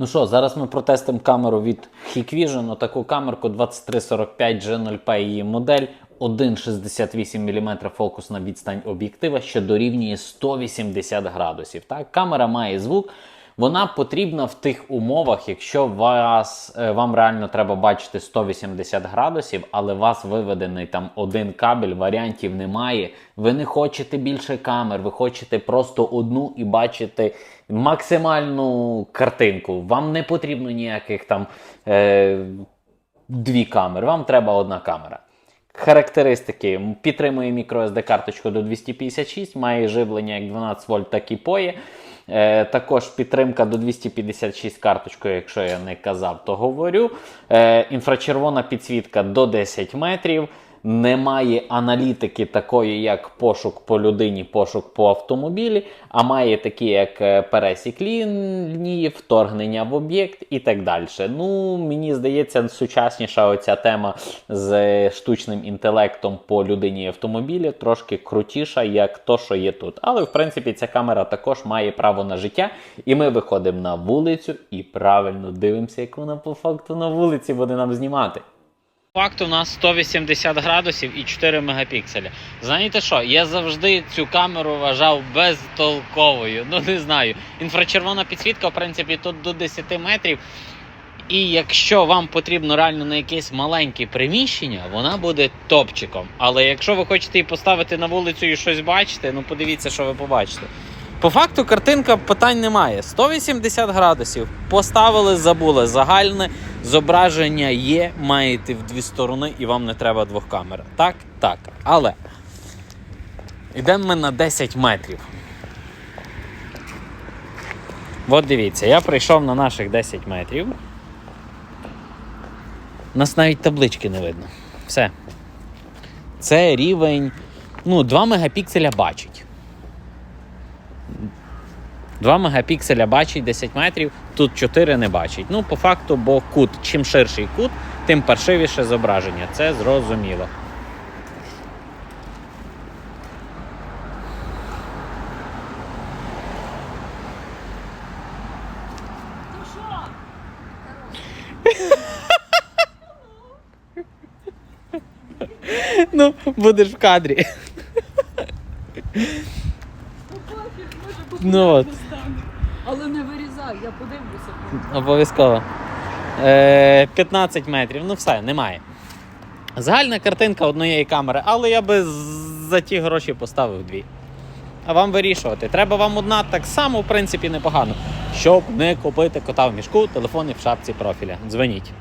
Ну що, зараз ми протестимо камеру від Hikvision, таку камерку 2345 G0P її модель. 1,68 мм фокусна відстань об'єктива, що дорівнює 180 градусів. Так? Камера має звук. Вона потрібна в тих умовах, якщо вас, е, вам реально треба бачити 180 градусів, але вас виведений там один кабель, варіантів немає. Ви не хочете більше камер, ви хочете просто одну і бачити максимальну картинку. Вам не потрібно ніяких там е, дві камери, вам треба одна камера. Характеристики підтримує microSD карточку до 256, має живлення як 12 вольт, так і POE. Е, також підтримка до 256 карточкою, якщо я не казав, то говорю. Е, інфрачервона підсвітка до 10 метрів. Немає аналітики такої, як пошук по людині, пошук по автомобілі, а має такі, як е, пересік лінії, вторгнення в об'єкт і так далі. Ну, мені здається, сучасніша оця тема з штучним інтелектом по людині і автомобілі трошки крутіша, як то, що є тут. Але в принципі ця камера також має право на життя. І ми виходимо на вулицю і правильно дивимося, як вона по факту на вулиці буде нам знімати. Факт у нас 180 градусів і 4 мегапікселя. Знаєте що? Я завжди цю камеру вважав безтолковою. Ну не знаю. Інфрачервона підсвітка, в принципі, тут до 10 метрів. І якщо вам потрібно реально на якесь маленьке приміщення, вона буде топчиком. Але якщо ви хочете її поставити на вулицю і щось бачите, ну подивіться, що ви побачите. По факту картинка питань немає. 180 градусів. Поставили, забули. Загальне зображення є, маєте в дві сторони і вам не треба двох камер. Так, так. Але йдемо ми на 10 метрів. От дивіться, я прийшов на наших 10 метрів. Нас навіть таблички не видно. Все. Це рівень. Ну, 2 мегапікселя бачить. 2 мегапікселя бачить 10 метрів, тут 4 не бачить. Ну, по факту, бо кут, чим ширший кут, тим паршивіше зображення. Це зрозуміло. Ну? Будеш в кадрі. Ну от. Але не вирізай, я подивлюся. Обов'язково. Е, 15 метрів. Ну все, немає. Загальна картинка однієї камери, але я би за ті гроші поставив дві. А вам вирішувати. Треба вам одна так само, в принципі, непогано. Щоб не купити кота в мішку, телефони в шапці профіля. Дзвоніть.